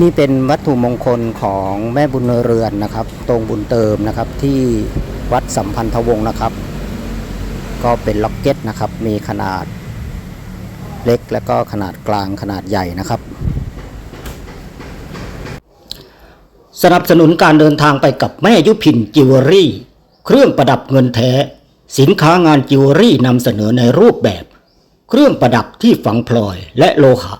นี่เป็นวัตถุมงคลของแม่บุญเรือนนะครับ ตรงบุญเติมนะครับที่วัดสัมพันธวงศ์นะครับ ก็เป็นล็อกเก็ตนะครับ มีขนาดเล็กและก็ขนาดกลางขนาดใหญ่นะครับ สนับสนุนการเดินทางไปกับแม่ยุพินจิวเวลรี่ เครื่องประดับเงินแท้ สินค้างานจิวเวลรี่นำเสนอในรูปแบบ เครื่องประดับที่ฝังพลอยและโลหะ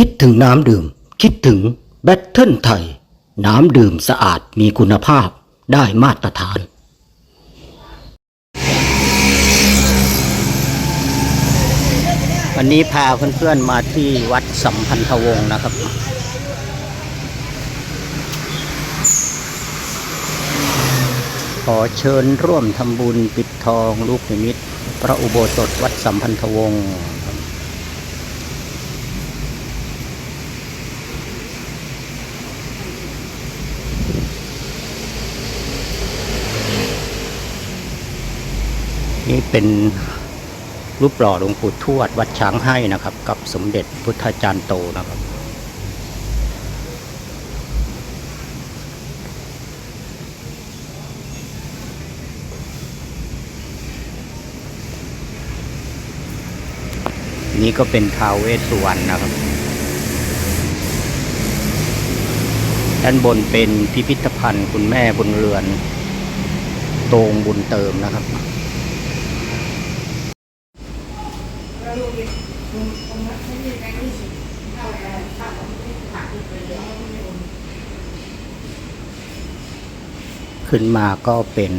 คิดถึงน้ำดื่ม คิดถึงแบตเทิลไทย น้ำดื่มสะอาดมีคุณภาพได้มาตรฐานวันนี้พาเพื่อนๆมาที่วัดสัมพันธวงศ์นะครับ ขอเชิญร่วมทำบุญปิดทองลูกนิมิต พระอุโบสถวัดสัมพันธวงศ์ นี่เป็นรูปหล่อหลวงปู่ทวดวัดช้างให้นะครับ กับสมเด็จพุทธาจารย์โตนะครับ นี่ก็เป็นท้าวเวสสุวรรณนะครับ ด้านบนเป็นพิพิธภัณฑ์คุณแม่บุญเรือนโตงบุญเติมนะครับ ขึ้นมาก็เป็น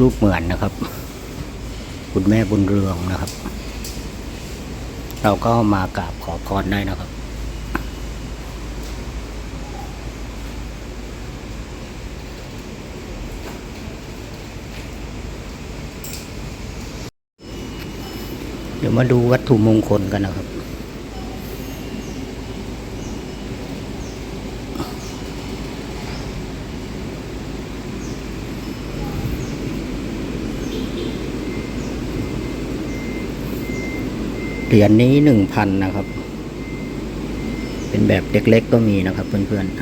รูปเหมือนนะครับ คุณแม่บุญเรืองนะครับ เราก็มากราบขอพรได้นะครับ เดี๋ยวมาดูวัตถุมงคลกันนะครับ เหรียญนี้หนึ่งพันนะครับ เป็นแบบเล็กๆก็มีนะครับเพื่อนๆ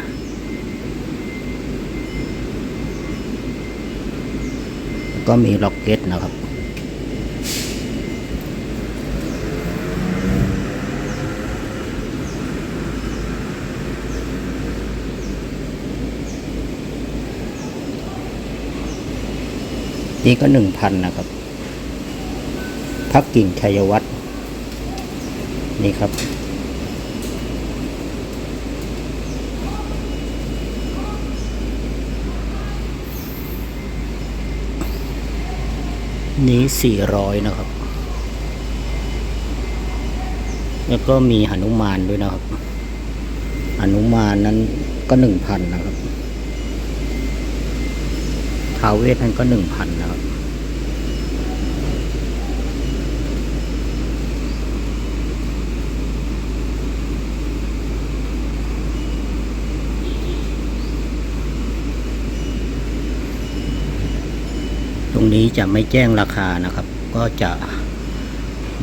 ก็มีล็อกเก็ตนะครับ นี่ก็หนึ่งพันนะครับ พักกิ่งชัยวัฒน์นี่ครับ นี้สี่ร้อยนะครับ แล้วก็มีหนุมานด้วยนะครับหนุมานนั้นก็หนึ่งพันนะครับ ทาเวทนั้นก็หนึ่งพันนะครับตรงนี้จะไม่แจ้งราคานะครับ ก็จะ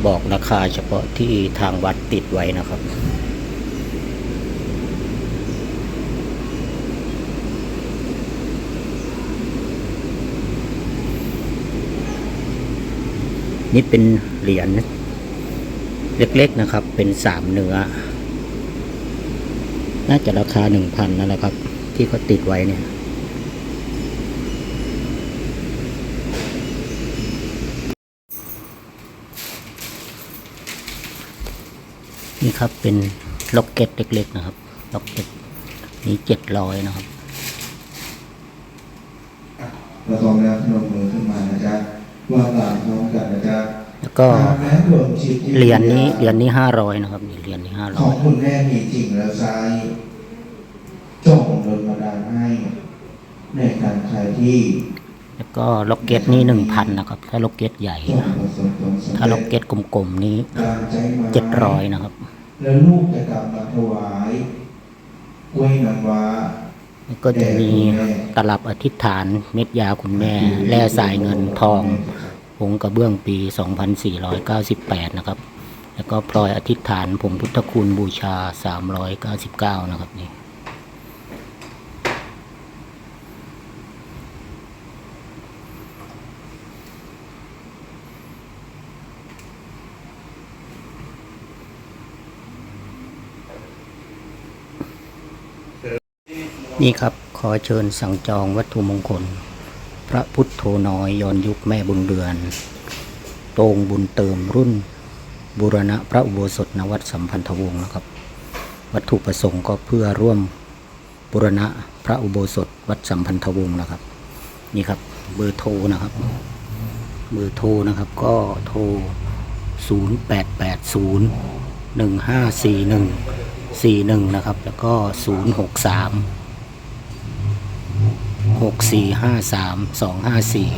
บอกราคาเฉพาะที่ทางวัดติดไว้นะครับ นี่เป็นเหรียญเล็กๆนะครับ เป็นสามเนื้อ น่าจะราคาหนึ่งพันนั่นแหละครับ ที่เขาติดไว้เนี่ย นี่ครับเป็นล็อกเก็ตเล็กๆนะครับ ล็อกเก็ตนี้เจ็ดร้อยนะครับเราพร้อมแล้วนมมือขึ้นมา ว่ากล่าวพร้อมกันนะจ๊ะแล้วก็ตามน้ำหล่นจิตที่เหรียญนี้เหรียญนี้ห้าร้อยนะครับนี่เหรียญนี้ห้าขร้อองยคุณแม่มีจริงแล้วไซจงโดนมาดาลให้ในการใครที่ แล้วก็ล็อกเก็ตนี่หนึ่งพันนะครับ ถ้าล็อกเก็ตใหญ่จงนะประสบผลสำถ้าล็อกเก็ตกลมๆนี้การใจมาเจ็ดร้อยนะครับ แล้วลูกจะกลับมาถวายกล้วยน้ำว้าแล้วก็จะมีตลับอธิษฐานเม็ดยาคุณแม่แล่สายเงินทอง ผงกระเบื้องปี 2498 นะครับ แล้วก็พลอยอธิษฐานผมพุทธคุณบูชา 399 นะครับนี่นี่ครับ ขอเชิญสั่งจองวัตถุมงคล พระพุทธโธน้อยย้อนยุคแม่บุญเดือนโตงบุญเติมรุ่นบูรณะพระอุโบสถนวัดสัมพันธวงศ์นะครับ วัตถุประสงค์ก็เพื่อร่วมบูรณะพระอุโบสถวัดสัมพันธวงศ์นะครับ นี่ครับเบอร์โทรนะครับ เบอร์โทรนะครับก็โทร 0 8 8 0 1 5 4 1 4 1 นะครับ แล้วก็ 063 6 3หกสี่ห้าสามสองห้าสี่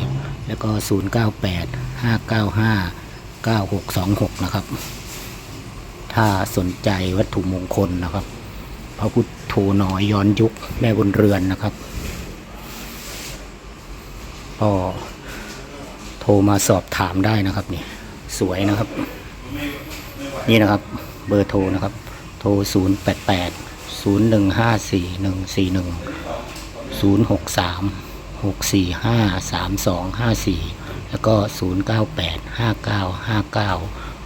แล้วก็ศูนย์เก้าแปดห้าเก้าห้าเก้าหกสองหกนะครับ ถ้าสนใจวัตถุมงคลนะครับ พระพุทธโธน้อยย้อนยุคแม่บนเรือนนะครับก็โทรมาสอบถามได้นะครับนี่สวยนะครับ นี่นะครับเบอร์โทรนะครับ โทร ศูนย์หกสามหกสี่ห้าสามสองห้าสี่แล้วก็ศูนย์เก้าแปดห้าเก้าห้าเก้า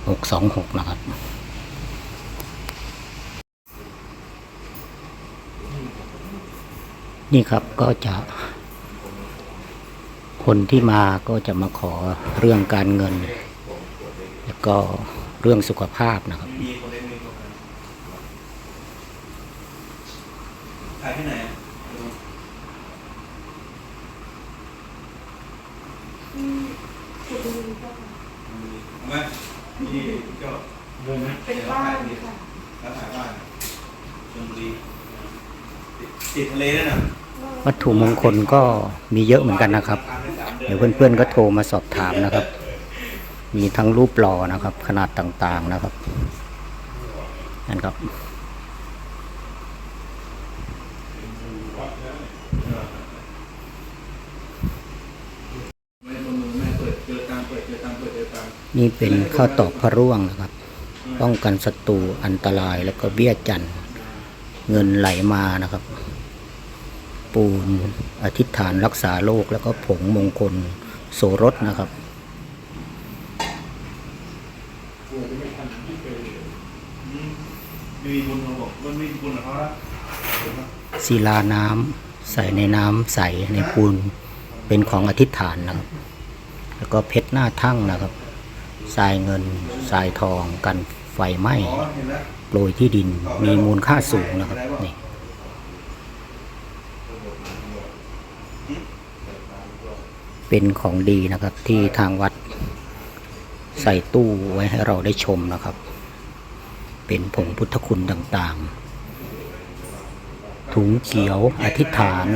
หกสองหกนะครับนี่ครับก็จะคนที่มาก็จะมาขอเรื่องการเงิน แล้วก็เรื่องสุขภาพนะครับ มีคนเล่นมีคนขายที่ไหนอะเอาไหม ที่ก็เดินไหมเป็นบ้านค่ะแล้วขายบ้านชลบุรีติดติดทะเลด้วยนะวัตถุมงคลก็มีเยอะเหมือนกันนะครับ เดี๋ยวเพื่อนๆก็โทรมาสอบถามนะครับ มีทั้งรูปหล่อนะครับ ขนาดต่างๆนะครับนั่นครับ ไม่บนมือแม่เปิดเจอตามเปิดเจอตามเปิดเจอตาม นี่เป็นข้าวตอกพระร่วงนะครับ ป้องกันศัตรูอันตรายแล้วก็เบี้ยจันทร์เงินไหลมานะครับ ปูนอธิษฐานรักษาโรคแล้วก็ผงมงคลโสรสนะครับสีละศิลาน้ำใส่ในน้ำใสในปูนเป็นของอธิษฐานนะครับ แล้วก็เพชรหน้าทั่งนะครับ ทรายเงินทรายทองกันไฟไหม้โปรยที่ดินมีมูลค่าสูงนะครับนี่เป็นของดีนะครับที่ทางวัดใส่ตู้ไว้ให้เราได้ชมนะครับ เป็นผงพุทธคุณต่างๆ ถุงเขียวอธิษฐาน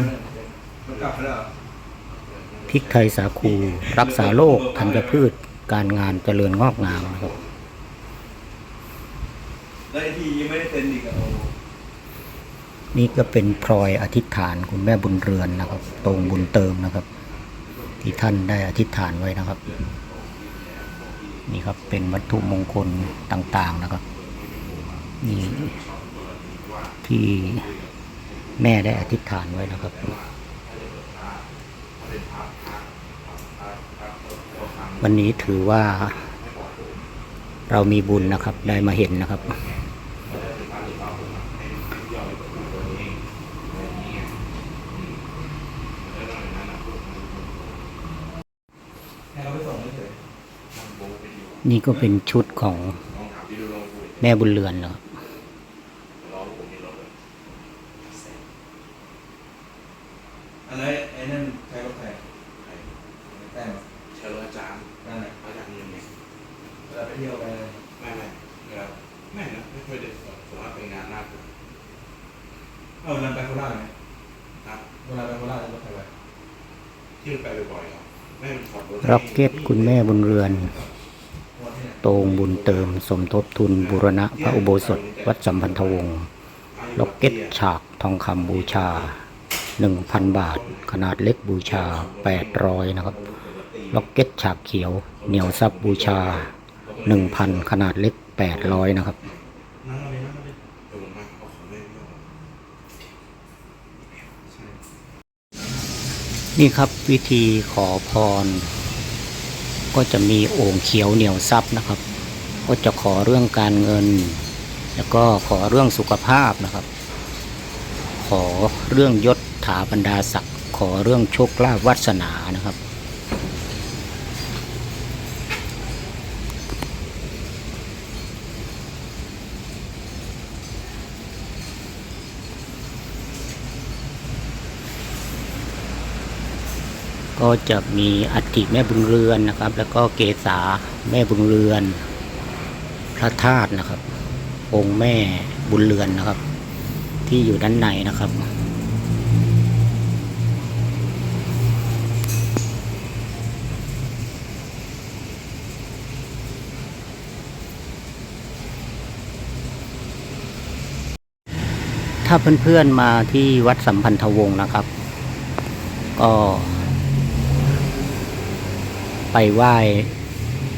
พริกไทยสาคู รักษาโรคธัญพืช การงานเจริญงอกงามนะครับแล้วไอ้ที่ยังไม่ได้เซ็นอีกอะโอ้นี่ก็เป็นพลอยอธิษฐานคุณแม่บุญเรือนนะครับ ตรงบุญเติมนะครับ ที่ท่านได้อธิษฐานไว้นะครับ นี่ครับเป็นวัตถุมงคลต่างๆนะครับนี่ที่แม่ได้อธิษฐานไว้นะครับ วันนี้ถือว่า เรามีบุญนะครับ ได้มาเห็นนะครับ นี่ก็เป็นชุดของแม่บุญเรือนนะครับ ๆอะไรไอ้นั่นใครรถใครแต้ม เชิญอาจารย์ นั่นแหละ อาจารย์เงินเนี่ย ลาไปเที่ยวไปไม่ไม่เวลา ไม่นะไม่ค่อยได้ส่วนมากไปงานหน้าผมเอาเวลาไปโคราชไหมนะเวลาไปโคราชจะไปไหนที่ไปบ่อยๆครับแม่มันขับรถร็อกเก็ตคุณแม่บุญเรือน วันที่ไหนโตงบุญเติม สมทบทุนบูรณะพระอุโบสถ วัดสัมพันธวงศ์ล็อกเก็ตฉากทองคำบูชา 1,000 บาท ขนาดเล็กบูชา 800 นะครับ ล็อกเก็ตฉากเขียว เหนียวซับบูชา 1,000 ขนาดเล็ก 800 นะครับ นั่งอะไรนั่งอะไรเดี๋ยวผมมาเอาของแม่ก่อนใช่ นี่ครับวิธีขอพร ก็จะมีโอ่งเขียวเหนียวซับนะครับ ก็จะขอเรื่องการเงิน แล้วก็ขอเรื่องสุขภาพนะครับ ขอเรื่องยศถาบรรดาศักดิ์ขอเรื่องโชคลาภวาสนานะครับ ก็จะมีอัฐิแม่บุญเรือนนะครับ แล้วก็เกศาแม่บุญเรือน พระธาตุนะครับ องค์แม่บุญเรือนนะครับ ที่อยู่ด้านในนะครับถ้าเพื่อนๆมาที่วัดสัมพันธวงศ์นะครับ ก็ ไปไหว้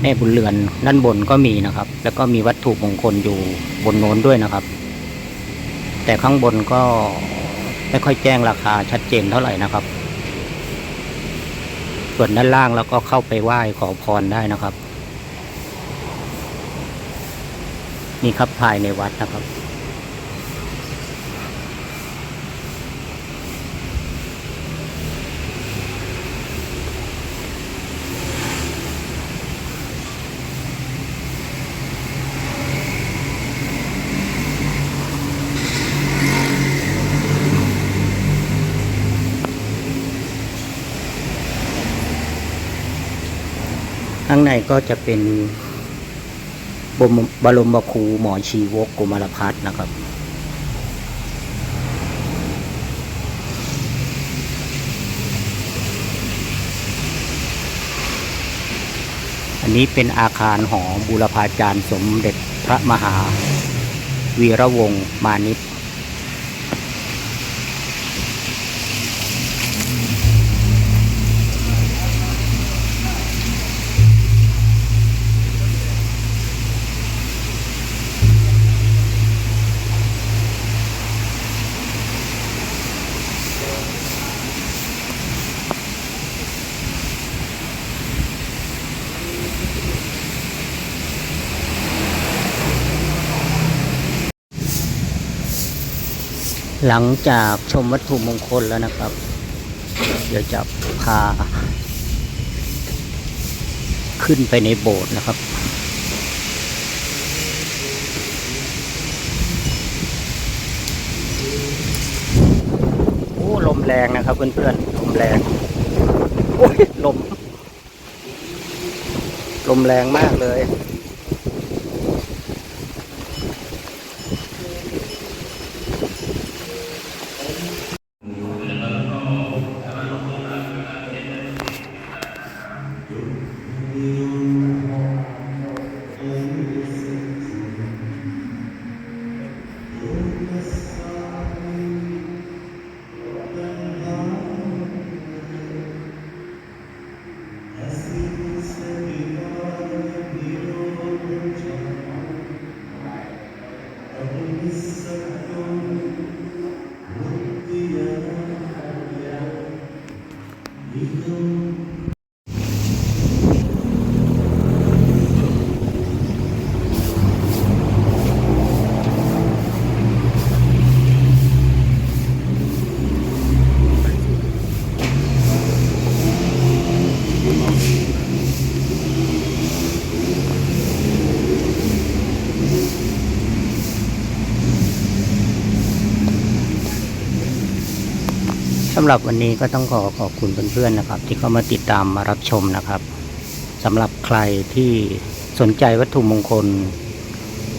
แม่บุญเรือนด้านบนก็มีนะครับ แล้วก็มีวัตถุมงคลอยู่บนโน้นด้วยนะครับ แต่ข้างบนก็ไม่ค่อยแจ้งราคาชัดเจนเท่าไหร่นะครับ ส่วนด้านล่างแล้วก็เข้าไปไหว้ขอพรได้นะครับ นี่ครับภายในวัดนะครับางในก็จะเป็นบรมบครูหมอชีวกกุมารพัฒน์นะครับ อันนี้เป็นอาคารหอบูรพาจารย์สมเด็จพระมหา วีระวงศ์มานิต หลังจากชมวัตถุมงคลแล้วนะครับ เดี๋ยวจะพา ขึ้นไปในโบสถ์นะครับ โอ้ ลมแรงนะครับเพื่อนๆ ลมแรง โอ้ยลม ลมแรงมากเลยำหรับวันนี้ก็ต้องขอขอบคุณเพื่อนๆนะครับ ที่เข้ามาติดตามมารับชมนะครับสำหรับใครที่สนใจวัตถุมงคล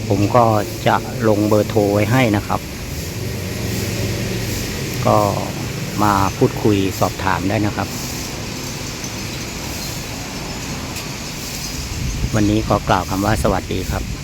ผมก็จะลงเบอร์โทรไว้ให้นะครับ ก็มาพูดคุยสอบถามได้นะครับ วันนี้ขอกล่าวคำว่าสวัสดีครับ